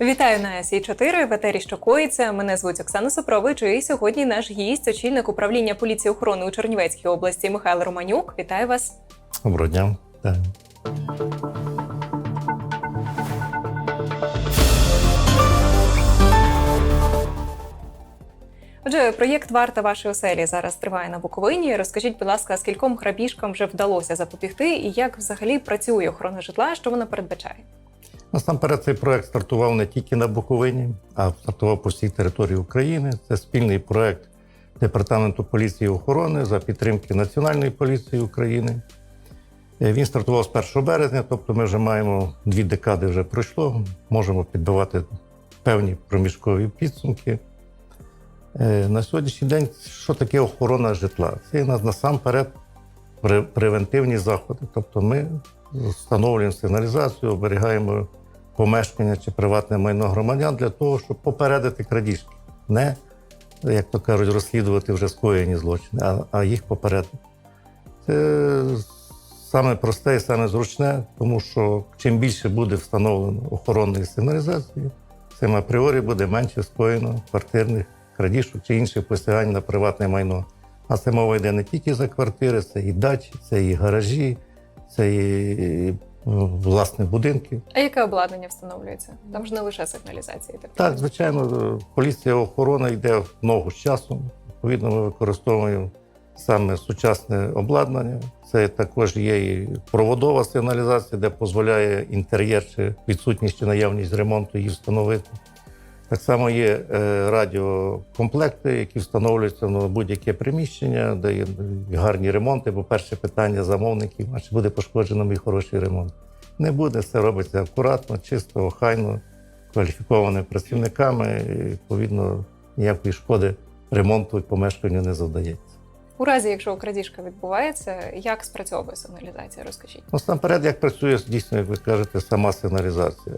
Вітаю на сі 4 в етері що коїться. Мене звуть Оксана Сопрович, і сьогодні наш гість, очільник управління поліції охорони у Чернівецькій області Михайло Романюк. Вітаю вас. Доброго дня. Отже, проєкт Варта вашої оселі зараз триває на Буковині. Розкажіть, будь ласка, скільком грабіжкам вже вдалося запобігти, і як взагалі працює охорона житла, що вона передбачає? Насамперед, цей проект стартував не тільки на Буковині, а стартував по всій території України. Це спільний проект Департаменту поліції і охорони за підтримки Національної поліції України. Е, Він стартував з 1 березня, тобто ми вже маємо дві декади вже пройшло. Можемо підбивати певні проміжкові підсумки. Е, На сьогоднішній день, що таке охорона житла? Це нас насамперед превентивні заходи. Тобто ми встановлюємо сигналізацію, оберігаємо помешкання чи приватне майно громадян для того, щоб попередити крадіжки. Не, як то кажуть, розслідувати вже скоєні злочини, а, а їх попередити. Це саме просте і саме зручне, тому що чим більше буде встановлено охоронної сигналізації, тим апріорі буде менше скоєно квартирних крадіжок чи інших посягань на приватне майно. А це мова йде не тільки за квартири, це і дачі, це і гаражі, це і власне будинки. А яке обладнання встановлюється? Там ж не лише сигналізації. Так, Так, звичайно, поліція охорона йде в ногу з часом. Відповідно, ми використовуємо саме сучасне обладнання. Це також є і проводова сигналізація, де дозволяє інтер'єр чи відсутність чи наявність ремонту її встановити. Так само є е, радіокомплекти, які встановлюються на будь-яке приміщення, де є гарні ремонти. Бо перше питання замовників, а чи буде пошкоджено мій хороший ремонт? Не буде, все робиться акуратно, чисто, охайно, кваліфікованими працівниками. І, відповідно, ніякої шкоди ремонту і помешканню не завдається. У разі, якщо крадіжка відбувається, як спрацьовує сигналізація? Розкажіть. Насамперед, як працює дійсно, як ви кажете, сама сигналізація.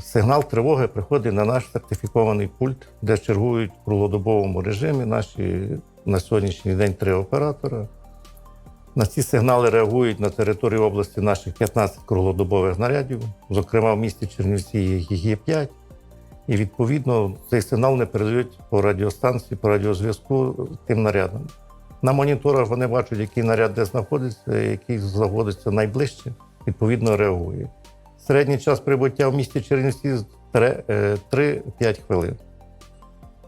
Сигнал тривоги приходить на наш сертифікований пульт, де чергують в круглодобовому режимі наші на сьогоднішній день три оператора. На ці сигнали реагують на території області наших 15 круглодобових знарядів. Зокрема, в місті Чернівці їх є 5. І відповідно цей сигнал не передають по радіостанції, по радіозв'язку тим нарядам. На моніторах вони бачать, який наряд де знаходиться, який знаходиться найближче, відповідно реагує. Середній час прибуття в місті Чернівці 3-5 хвилин.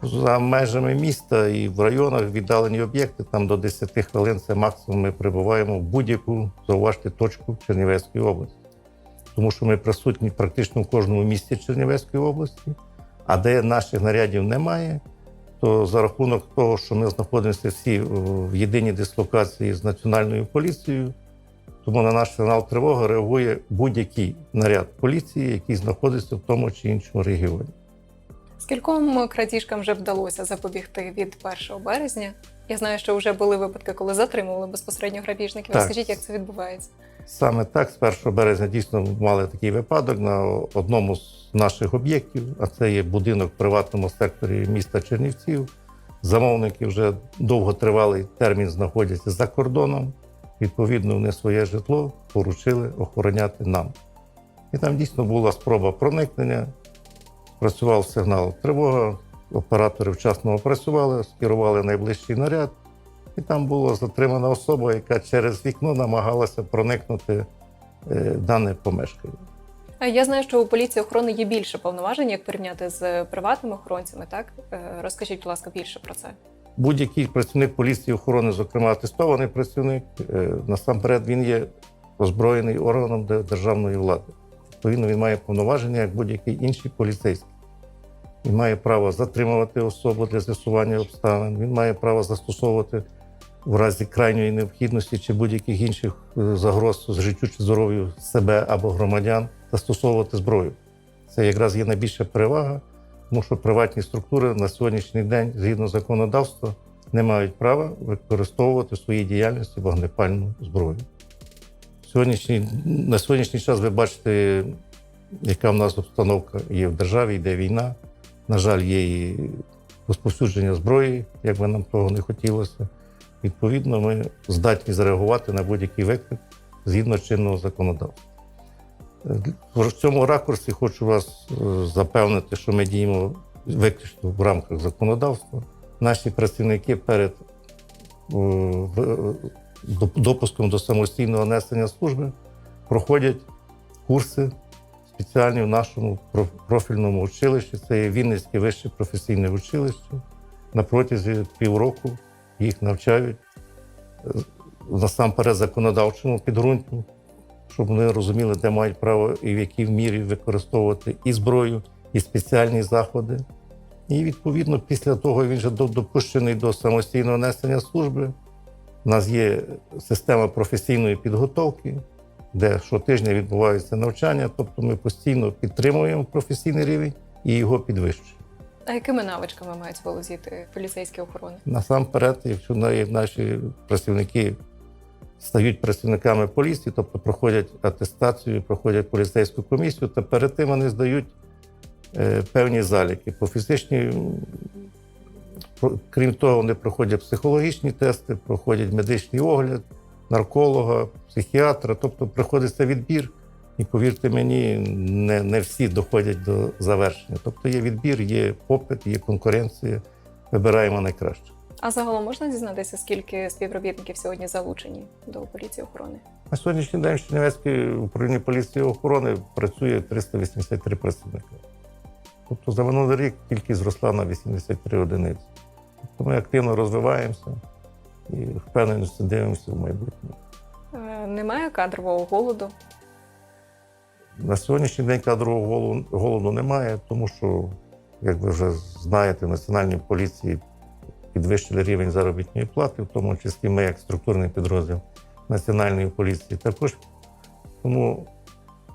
За межами міста і в районах віддалені об'єкти, там до 10 хвилин це максимум ми прибуваємо в будь-яку зауважте точку Чернівецької області. Тому що ми присутні практично в кожному місті Чернівецької області, а де наших нарядів немає, то за рахунок того, що ми знаходимося всі в єдиній дислокації з національною поліцією, тому на наш сигнал тривоги реагує будь-який наряд поліції, який знаходиться в тому чи іншому регіоні. Скільком крадіжкам вже вдалося запобігти від 1 березня? Я знаю, що вже були випадки, коли затримували безпосередньо грабіжників. Так. Розкажіть, як це відбувається? Саме так, з 1 березня дійсно мали такий випадок на одному з наших об'єктів, а це є будинок в приватному секторі міста Чернівців. Замовники вже довготривалий термін знаходяться за кордоном. Відповідно, вони своє житло поручили охороняти нам. І там дійсно була спроба проникнення. Працював сигнал тривога, оператори вчасно опрацювали, скерували найближчий наряд. І там була затримана особа, яка через вікно намагалася проникнути е, дане помешкання. Я знаю, що у поліції охорони є більше повноважень, як порівняти з приватними охоронцями. Так Е, розкажіть, будь ласка, більше про це. Будь-який працівник поліції охорони, зокрема атестований працівник, е, насамперед він є озброєний органом державної влади. Відповідно, він має повноваження, як будь-який інший поліцейський. Він має право затримувати особу для з'ясування обставин. Він має право застосовувати в разі крайньої необхідності чи будь-яких інших е, загроз з життю чи здоров'ю себе або громадян, застосовувати зброю. Це якраз є найбільша перевага, тому що приватні структури на сьогоднішній день, згідно законодавства, не мають права використовувати в своїй діяльності вогнепальну зброю. Сьогоднішній, на сьогоднішній час ви бачите, яка в нас обстановка є в державі, йде війна. На жаль, є і розповсюдження зброї, як би нам того не хотілося. Відповідно, ми здатні зреагувати на будь-який виклик згідно чинного законодавства. В цьому ракурсі хочу вас е, запевнити, що ми діємо виключно в рамках законодавства. Наші працівники перед е, допуском до самостійного несення служби проходять курси спеціальні в нашому профільному училищі. Це є Вінницьке вище професійне училище. На протязі півроку їх навчають е, насамперед законодавчому підґрунтю, щоб вони розуміли, де мають право і в якій мірі використовувати і зброю, і спеціальні заходи. І відповідно, після того він вже допущений до самостійного несення служби. У нас є система професійної підготовки, де щотижня відбуваються навчання, тобто ми постійно підтримуємо професійний рівень і його підвищуємо. А якими навичками мають володіти поліцейські охорони? Насамперед, якщо наші працівники стають працівниками поліції, тобто проходять атестацію, проходять поліцейську комісію, то перед тим вони здають е, певні заліки. По фізичній, крім того, вони проходять психологічні тести, проходять медичний огляд, нарколога, психіатра, тобто приходиться відбір. І повірте мені, не, не всі доходять до завершення. Тобто є відбір, є попит, є конкуренція. Вибираємо найкраще. А загалом можна дізнатися, скільки співробітників сьогодні залучені до поліції охорони? На сьогоднішній день в Чернівецькій управлінні поліції охорони працює 383 працівника. Тобто за минулий рік кількість зросла на 83 одиниці. Тобто ми активно розвиваємося і впевненості дивимося в майбутнє. Е, Немає кадрового голоду. На сьогоднішній день кадрового голоду немає, тому що, як ви вже знаєте, в Національній поліції підвищили рівень заробітної плати, в тому числі ми, як структурний підрозділ Національної поліції, також. Тому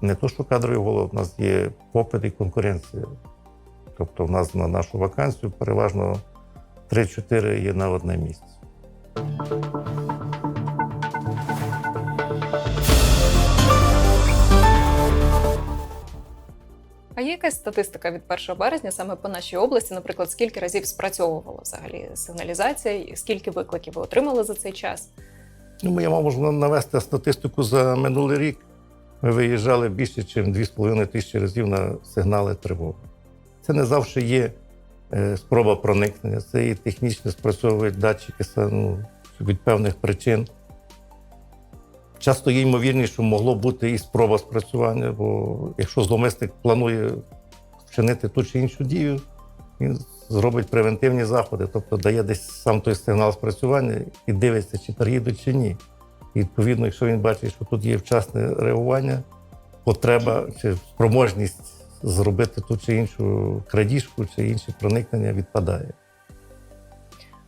не то, що кадровий голод, у нас є попит і конкуренція. Тобто, в нас на нашу вакансію переважно 3-4 є на одне місце. А є якась статистика від 1 березня саме по нашій області, наприклад, скільки разів спрацьовувала взагалі сигналізація, і скільки викликів ви отримали за цей час? Ну, я можу навести статистику за минулий рік. Ми виїжджали більше, ніж 2,5 тисячі разів на сигнали тривоги. Це не завжди є е, спроба проникнення, це і технічно спрацьовують датчики ну, від певних причин. Часто є ймовірність, що могло бути і спроба спрацювання, бо якщо зловмисник планує вчинити ту чи іншу дію, він зробить превентивні заходи, тобто дає десь сам той сигнал спрацювання і дивиться, чи приїдуть, чи ні. І відповідно, якщо він бачить, що тут є вчасне реагування, потреба чи спроможність зробити ту чи іншу крадіжку, чи інше проникнення відпадає.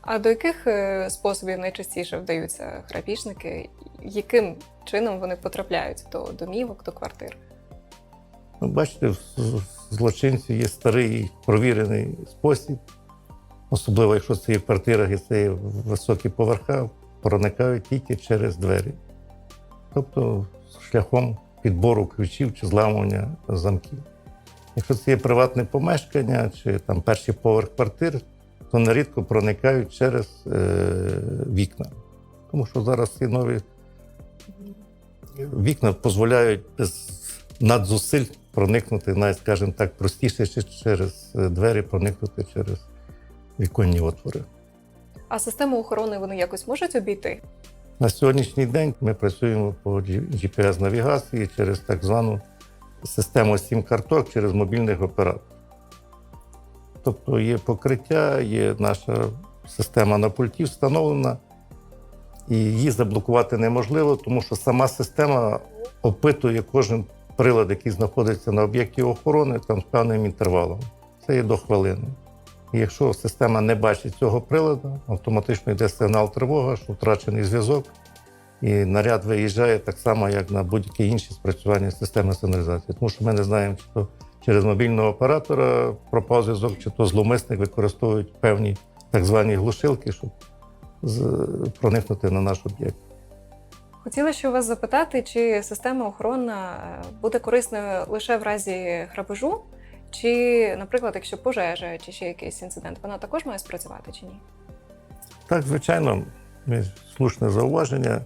А до яких е, способів найчастіше вдаються грабіжники? Яким чином вони потрапляють до домівок, до квартир? Ну, бачите, в злочинців є старий провірений спосіб, особливо якщо це є в квартирах і це є високі поверха, проникають тільки через двері. Тобто шляхом підбору ключів чи зламування замків. Якщо це є приватне помешкання чи там перший поверх квартир, то нерідко проникають через е, вікна. Тому що зараз ці нові вікна дозволяють без надзусиль проникнути, навіть, скажімо так, простіше через е, двері проникнути через віконні отвори. А систему охорони вони якось можуть обійти? На сьогоднішній день ми працюємо по GPS-навігації через так звану систему сім-карток через мобільних операторів. Тобто є покриття, є наша система на пульті встановлена, і її заблокувати неможливо, тому що сама система опитує кожен прилад, який знаходиться на об'єкті охорони, там з певним інтервалом. Це є до хвилини. І якщо система не бачить цього приладу, автоматично йде сигнал тривога, що втрачений зв'язок, і наряд виїжджає так само, як на будь-які інші спрацювання системи сигналізації. Тому що ми не знаємо, то через мобільного оператора пропав зв'язок, чи то зловмисник використовують певні так звані глушилки, щоб проникнути на наш об'єкт. Хотіла ще у вас запитати, чи система охоронна е, буде корисною лише в разі грабежу, чи, наприклад, якщо пожежа, чи ще якийсь інцидент, вона також має спрацювати чи ні? Так, звичайно, слушне зауваження.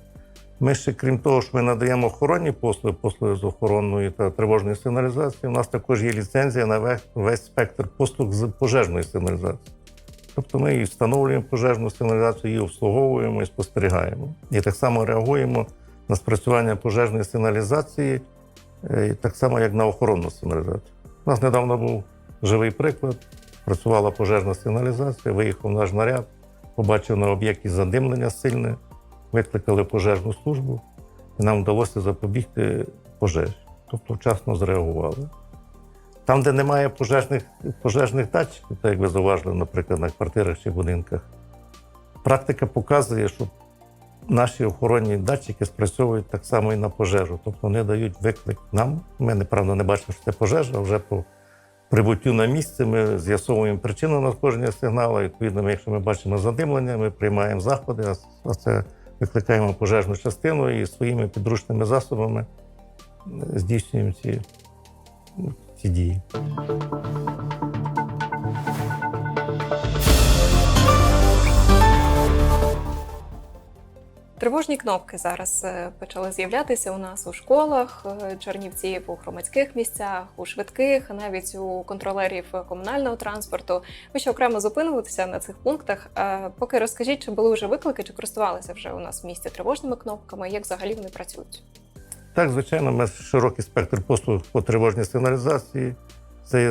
Ми ще, крім того, що ми надаємо охоронні послуги, послуги з охоронної та тривожної сигналізації, у нас також є ліцензія на весь, спектр послуг з пожежної сигналізації. Тобто ми і встановлюємо пожежну сигналізацію, її обслуговуємо і спостерігаємо. І так само реагуємо на спрацювання пожежної сигналізації, е, так само, як на охоронну сигналізацію. У нас недавно був живий приклад. Працювала пожежна сигналізація, виїхав наш наряд, побачив на об'єкті задимлення сильне, викликали пожежну службу, і нам вдалося запобігти пожежі. Тобто вчасно зреагували. Там, де немає пожежних, пожежних датчиків, так як ви зауважили, наприклад, на квартирах чи будинках, практика показує, що наші охоронні датчики спрацьовують так само і на пожежу. Тобто вони дають виклик нам. Ми, неправда, не бачимо, що це пожежа, а вже по прибуттю на місце ми з'ясовуємо причину надходження сигналу. Відповідно, якщо ми бачимо задимлення, ми приймаємо заходи, а- це викликаємо пожежну частину і своїми підручними засобами е, здійснюємо ці, ці дії. Тривожні кнопки зараз е, почали з'являтися у нас у школах, е, чернівців у громадських місцях, у швидких, навіть у контролерів комунального транспорту. Ви ще окремо зупинюватися на цих пунктах. Е, Поки розкажіть, чи були вже виклики, чи користувалися вже у нас в місті тривожними кнопками, як взагалі вони працюють? Так, звичайно, ми широкий спектр послуг по тривожній сигналізації. Це є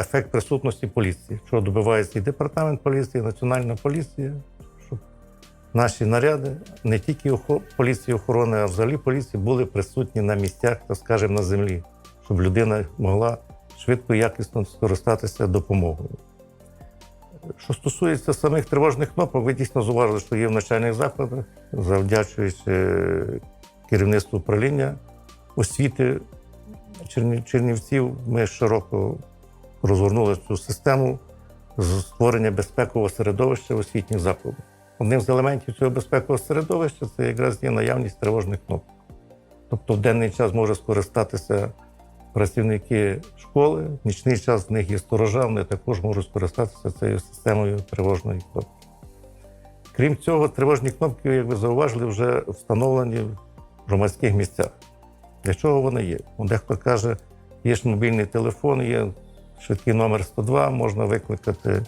ефект присутності поліції, що добивається і департамент поліції, і національна поліція, наші наряди, не тільки поліції охорони, а взагалі поліції були присутні на місцях, так скажемо, на землі, щоб людина могла швидко і якісно скористатися допомогою. Що стосується самих тривожних кнопок, ви дійсно зуважили, що є в навчальних закладах, завдячуючи е, керівництву управління освіти Чернівців, ми широко розгорнули цю систему з створення безпекового середовища в освітніх закладах. Одним з елементів цього безпекового середовища це якраз є наявність тривожних кнопок. Тобто в денний час може скористатися працівники школи, в нічний час в них є сторожа, вони також можуть скористатися цією системою тривожної кнопки. Крім цього, тривожні кнопки, як ви зауважили, вже встановлені в громадських місцях. Для чого вони є? Ну, Дехто каже, є ж мобільний телефон, є швидкий номер 102, можна викликати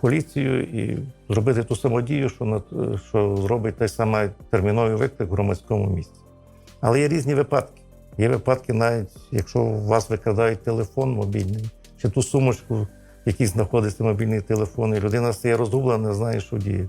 поліцію і зробити ту саму дію, що, на- що зробить той самий терміновий виклик в громадському місці. Але є різні випадки. Є випадки, навіть якщо у вас викрадають телефон мобільний, чи ту сумочку, в якій знаходиться мобільний телефон, і людина стає розгублена, не знає, що діє.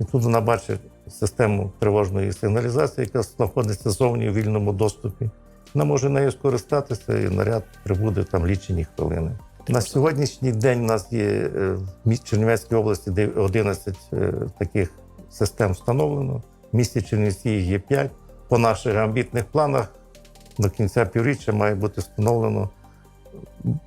І тут вона бачить систему тривожної сигналізації, яка знаходиться зовні у вільному доступі. Вона може нею скористатися, і наряд прибуде там лічені хвилини. На сьогоднішній день у нас є е, в Чернівецькій області де 11 е, таких систем встановлено. В місті Чернівці їх є 5. По наших амбітних планах до кінця півріччя має бути встановлено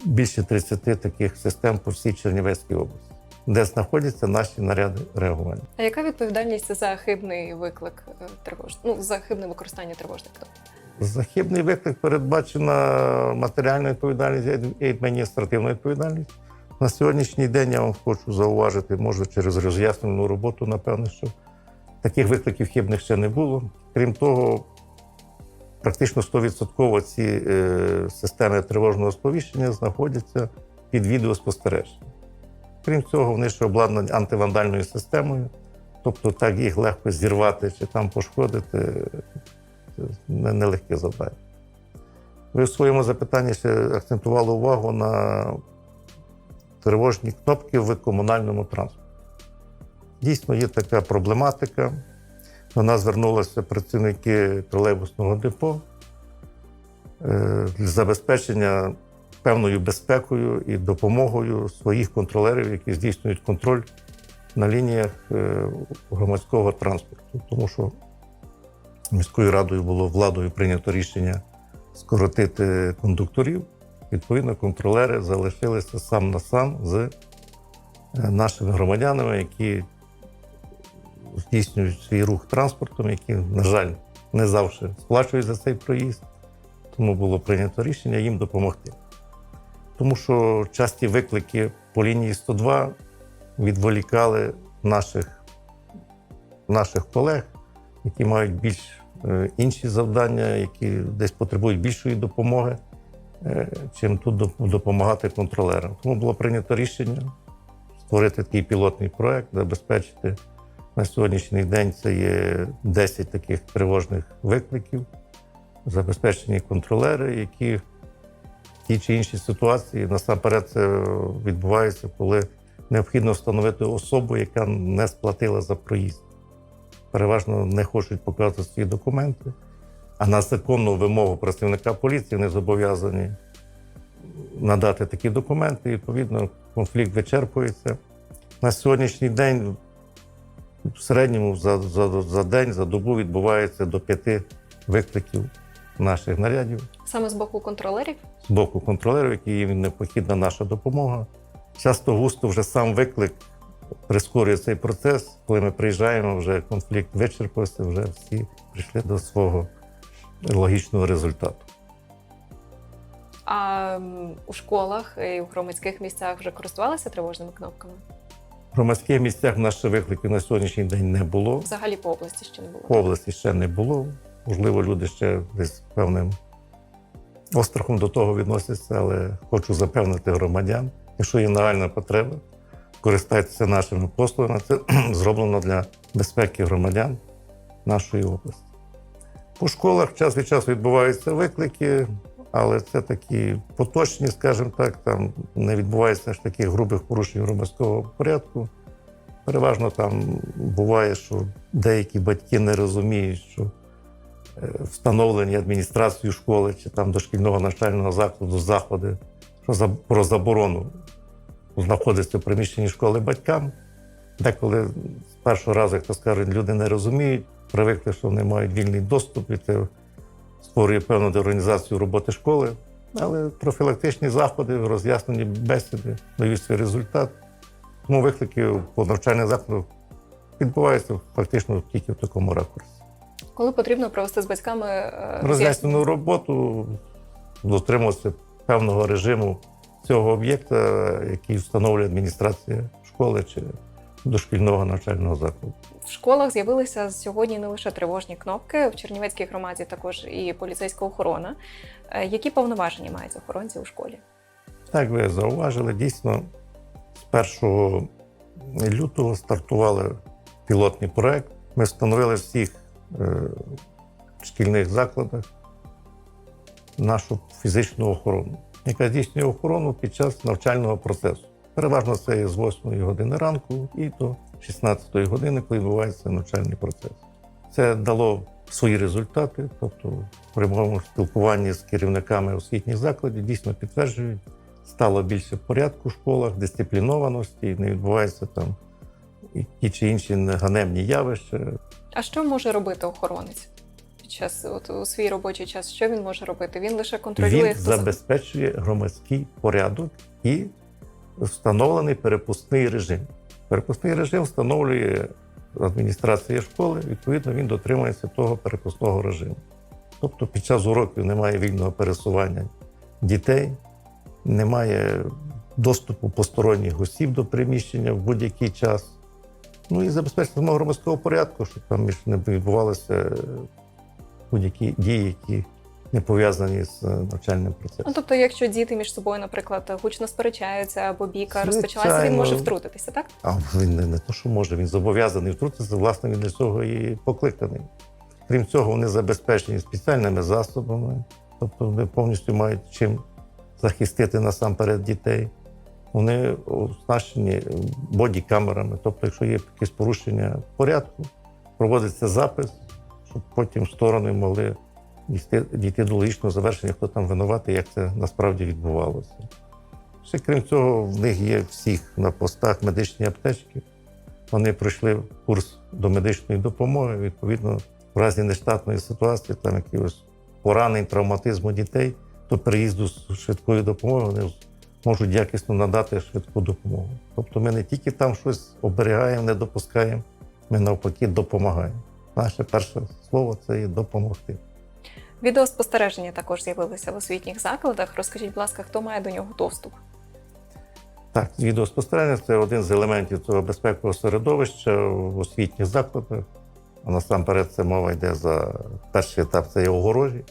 більше 30 таких систем по всій Чернівецькій області, де знаходяться наші наряди реагування. А яка відповідальність за хибний виклик е, тривож... ну, за хибне використання тривожних кнопок? За хибний виклик передбачена матеріальна відповідальність і адміністративна відповідальність. На сьогоднішній день я вам хочу зауважити, може через роз'яснену роботу, напевно, що таких викликів хибних ще не було. Крім того, практично 100% ці е, системи тривожного сповіщення знаходяться під відеоспостереженням. Крім цього, вони ще обладнані антивандальною системою, тобто так їх легко зірвати чи там пошкодити нелегке завдання. Ви в своєму запитанні ще акцентували увагу на тривожні кнопки в комунальному транспорті. Дійсно, є така проблематика. До нас звернулися працівники тролейбусного депо е, для забезпечення певною безпекою і допомогою своїх контролерів, які здійснюють контроль на лініях е, громадського транспорту. Тому що міською радою було владою прийнято рішення скоротити кондукторів. Відповідно, контролери залишилися сам на сам з е, нашими громадянами, які здійснюють свій рух транспортом, які, на жаль, не завжди сплачують за цей проїзд. Тому було прийнято рішення їм допомогти. Тому що часті виклики по лінії 102 відволікали наших, наших колег які мають більш інші завдання, які десь потребують більшої допомоги, е, чим тут допомагати контролерам. Тому було прийнято рішення створити такий пілотний проект, забезпечити на сьогоднішній день це є 10 таких тривожних викликів, забезпечені контролери, які в тій чи іншій ситуації насамперед це відбувається, коли необхідно встановити особу, яка не сплатила за проїзд. Переважно не хочуть показувати свої документи, а на законну вимогу працівника поліції вони зобов'язані надати такі документи. І, відповідно, конфлікт вичерпується. На сьогоднішній день в середньому за, за, за день, за добу відбувається до п'яти викликів наших нарядів Саме з боку контролерів? з боку контролерів, які їм необхідна наша допомога. Часто густо вже сам виклик прискорює цей процес. Коли ми приїжджаємо, вже конфлікт вичерпався, вже всі прийшли до свого логічного результату. А у школах і у громадських місцях вже користувалися тривожними кнопками? В громадських місцях в нас викликів на сьогоднішній день не було. Взагалі по області ще не було. В області ще не було. Можливо, люди ще десь певним острахом до того відносяться, але хочу запевнити громадян, якщо є нагальна потреба, користайтеся нашими послугами. Це зроблено для безпеки громадян нашої області. По школах час від часу відбуваються виклики, але це такі поточні, скажімо так, там не відбувається ж таких грубих порушень громадського порядку. Переважно там буває, що деякі батьки не розуміють, що е, встановлені адміністрацією школи чи там дошкільного навчального закладу заходи що за, про заборону знаходитися в приміщенні школи батькам. Деколи з першого разу, як то скажуть, люди не розуміють, привикли, що вони мають вільний доступ, і це створює певну деорганізацію роботи школи. Але профілактичні заходи, роз'яснені бесіди дають свій результат. Тому виклики по навчальних закладах відбуваються фактично тільки в такому ракурсі. Коли потрібно провести з батьками е, Роз'яснену роботу, дотримуватися певного режиму цього об'єкта, який встановлює адміністрація школи чи дошкільного навчального закладу. В школах з'явилися сьогодні не лише тривожні кнопки, в Чернівецькій громаді також і поліцейська охорона. Е, Які повноваження мають охоронці у школі? Так ви зауважили, дійсно, з 1 лютого стартували пілотний проект. Ми встановили всіх е, шкільних закладах нашу фізичну охорону, яка здійснює охорону під час навчального процесу. Переважно це є з 8 години ранку і до 16 години, коли відбувається навчальний процес. Це дало свої результати, тобто при моєму спілкуванні з керівниками освітніх закладів дійсно підтверджують, стало більше порядку в школах, дисциплінованості, не відбуваються там ті чи інші ганебні явища. А що може робити охоронець час от, у свій робочий час? Що він може робити? Він лише контролює Він хто забезпечує громадський порядок і встановлений перепускний режим. Перепускний режим встановлює адміністрація школи, відповідно, він дотримується того перепускного режиму. Тобто під час уроків немає вільного пересування дітей, немає доступу посторонніх осіб до приміщення в будь-який час. Ну і забезпечити самого громадського порядку, щоб там між не відбувалися будь-які дії, які не пов'язані з е, навчальним процесом. Ну, тобто, якщо діти між собою, наприклад, гучно сперечаються або бійка розпочалася, він може втрутитися, так? А він не, не то, що може, він зобов'язаний втрутитися, власне, він для цього і покликаний. Крім цього, вони забезпечені спеціальними засобами, тобто вони повністю мають чим захистити насамперед дітей. Вони оснащені бодікамерами, тобто, якщо є якесь порушення порядку, проводиться запис, щоб потім сторони могли дійти, дійти до логічного завершення, хто там винуватий, як це насправді відбувалося. Ще крім цього, в них є всіх на постах медичні аптечки. Вони пройшли курс до медичної допомоги. Відповідно, в разі нештатної ситуації, там якихось поранень, травматизму дітей, до переїзду з швидкої допомоги вони можуть якісно надати швидку допомогу. Тобто ми не тільки там щось оберігаємо, не допускаємо, ми навпаки допомагаємо. Наше перше слово це є допомогти. Відеоспостереження також з'явилися в освітніх закладах. Розкажіть, будь ласка, хто має до нього доступ? Так, відеоспостереження це один з елементів цього безпекового середовища в освітніх закладах. А насамперед це мова йде за перший етап це є огорожі.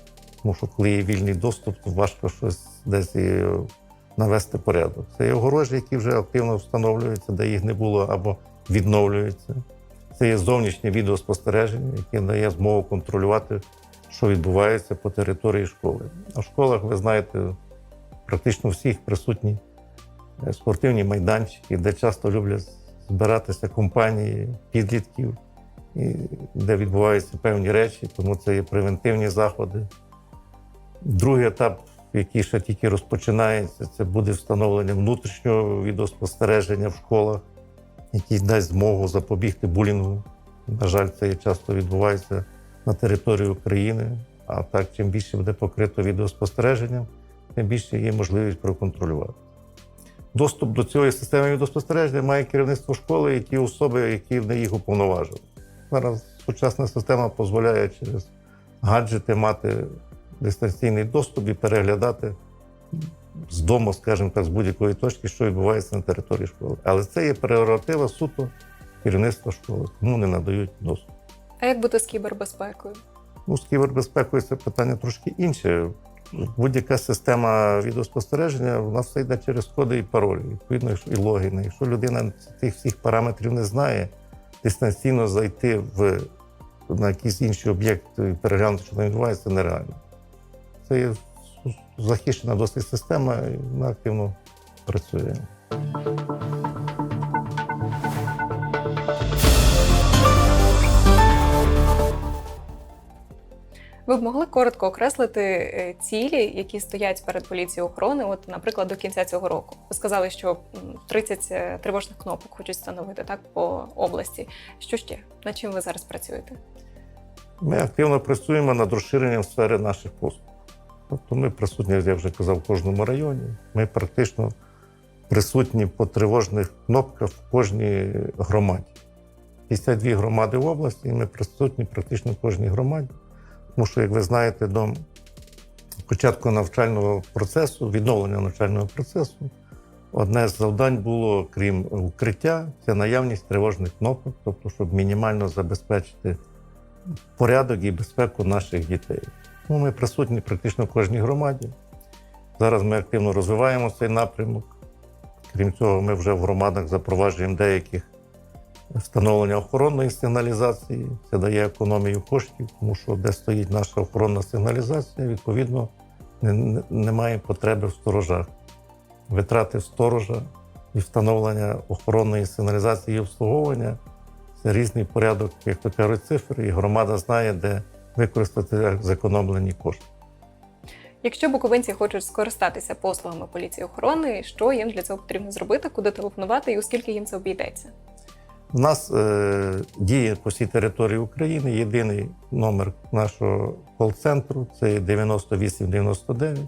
Тому що коли є вільний доступ, то важко щось десь і навести порядок. Це є огорожі, які вже активно встановлюються, де їх не було або відновлюються. Це є зовнішнє відеоспостереження, яке дає змогу контролювати, що відбувається по території школи. А в школах, ви знаєте, практично всіх присутні е, спортивні майданчики, де часто люблять збиратися компанії підлітків, і де відбуваються певні речі, тому це є превентивні заходи. Другий етап, який ще тільки розпочинається, це буде встановлення внутрішнього відеоспостереження в школах, який дасть змогу запобігти булінгу. На жаль, це часто відбувається на території України. А так, чим більше буде покрито відеоспостереженням, тим більше є можливість проконтролювати. Доступ до цієї системи відеоспостереження має керівництво школи і ті особи, які в неї їх уповноважили. Зараз сучасна система дозволяє через гаджети мати дистанційний доступ і переглядати з дому, скажімо так, з будь-якої точки, що відбувається на території школи. Але це є прерогатива суто керівництва школи, кому не надають доступ. А як бути з кібербезпекою? Ну, з кібербезпекою це питання трошки інше. Будь-яка система відеоспостереження у нас все йде через коди і паролі, відповідно, і логіни. Якщо людина тих всіх параметрів не знає, дистанційно зайти в на якийсь інший об'єкт і переглянути, що там відбувається, нереально. Це є захищена досить система, і вона активно працює. Ви б могли коротко окреслити е, цілі, які стоять перед поліцією охорони, от, наприклад, до кінця цього року. Ви сказали, що м, 30 тривожних кнопок хочуть встановити так по області. Що ще? Над чим ви зараз працюєте? Ми активно працюємо над розширенням сфери наших послуг. Тобто ми присутні, як я вже казав, в кожному районі. Ми практично присутні по тривожних кнопках в кожній громаді. 52 громади в області, і ми присутні практично в кожній громаді. Тому що, як ви знаєте, до початку навчального процесу, відновлення навчального процесу, одне з завдань було, крім укриття, це наявність тривожних кнопок, тобто, щоб мінімально забезпечити порядок і безпеку наших дітей. Ну, ми присутні практично в кожній громаді. Зараз ми активно розвиваємо цей напрямок. Крім цього, ми вже в громадах запроваджуємо деяких встановлення охоронної сигналізації. Це дає економію коштів, тому що де стоїть наша охоронна сигналізація, відповідно, не- не- немає потреби в сторожах. Витрати сторожа і встановлення охоронної сигналізації і обслуговування це різний порядок, як то кажуть, цифр, і громада знає, де використати зекономлені кошти. Якщо буковинці хочуть скористатися послугами поліції охорони, що їм для цього потрібно зробити, куди телефонувати і у скільки їм це обійдеться? У нас е, діє по всій території України єдиний номер нашого кол-центру це 9899.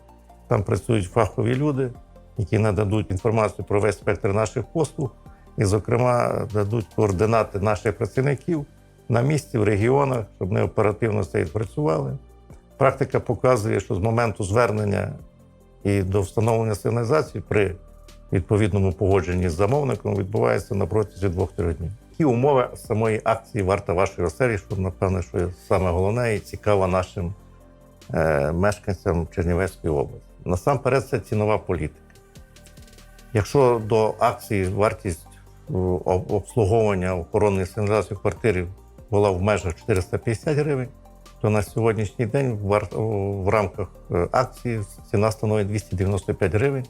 Там працюють фахові люди, які нададуть інформацію про весь спектр наших послуг, і, зокрема, дадуть координати наших працівників на місці, в регіонах, щоб вони оперативно з це відпрацювали. Практика показує, що з моменту звернення і до встановлення сигналізації при відповідному погодженні з замовником відбувається на протязі двох-трьох днів. Які умови самої акції варта вашої оселі, що напевне, що саме головне і цікаво нашим е, мешканцям Чернівецької області. Насамперед, це цінова політика. Якщо до акції вартість обслуговування охоронної сигналізації в квартирі була в межах 450 гривень, то на сьогоднішній день в, рамках е, акції ціна становить 295 гривень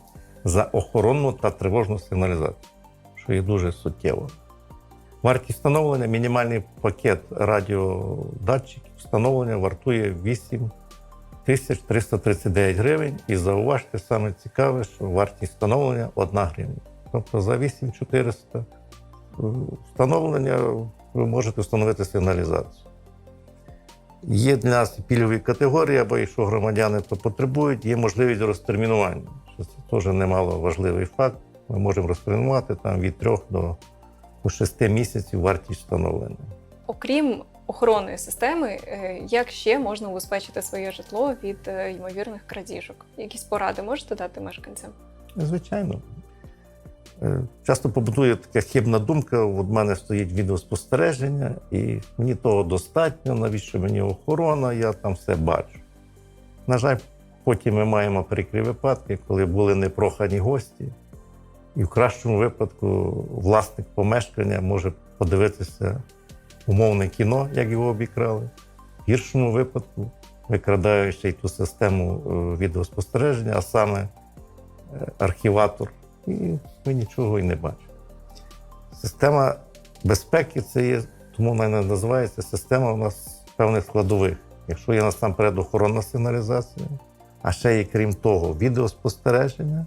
за охоронну та тривожну сигналізацію, що є дуже суттєво. Вартість встановлення, мінімальний пакет радіодатчиків встановлення вартує 8 тисяч 339 гривень. І зауважте, саме цікаве, що вартість встановлення 1 гривня. Тобто за 8400 е, встановлення ви можете встановити сигналізацію. Є для нас пільгові категорії, або якщо громадяни то потребують, є можливість розтермінування. Це теж немало важливий факт. Ми можемо розтермінувати там від 3 до, 6 місяців вартість встановлення. Окрім охоронної системи, е, як ще можна убезпечити своє житло від е, ймовірних крадіжок? Якісь поради можете дати мешканцям? Звичайно. Е, Часто побутує така хибна думка: от в мене стоїть відеоспостереження, і мені того достатньо, навіщо мені охорона, я там все бачу. На жаль, потім ми маємо прикрі випадки, коли були непрохані гості, і в кращому випадку власник помешкання може подивитися умовне кіно, як його обікрали. В гіршому випадку й ту систему е, відеоспостереження, а саме е, архіватор, і ми нічого і не бачимо. Система безпеки це є, тому вона і називається система у нас певних складових. Якщо є насамперед охоронна сигналізація, а ще є, крім того, відеоспостереження,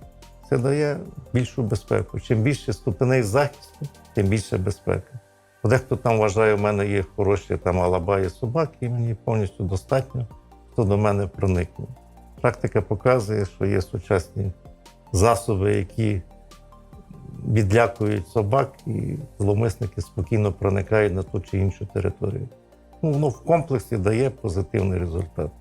це дає більшу безпеку. Чим більше ступеней захисту, тим більше безпеки. Дехто там вважає, у мене є хороші там алабаї собаки, і мені повністю достатньо, хто до мене проникне. Практика показує, що є сучасні засоби, які відлякують собак, і зловмисники спокійно проникають на ту чи іншу територію. Ну, воно в комплексі дає позитивний результат.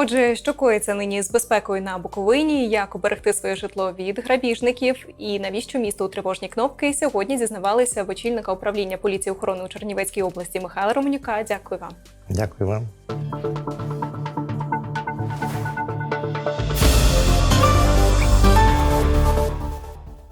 Отже, що коїться нині з безпекою на Буковині, як оберегти своє житло від грабіжників і навіщо місто у тривожні кнопки сьогодні зізнавалися в очільника управління поліції охорони у Чернівецькій області Михайла Романюка. Дякую вам. Дякую вам.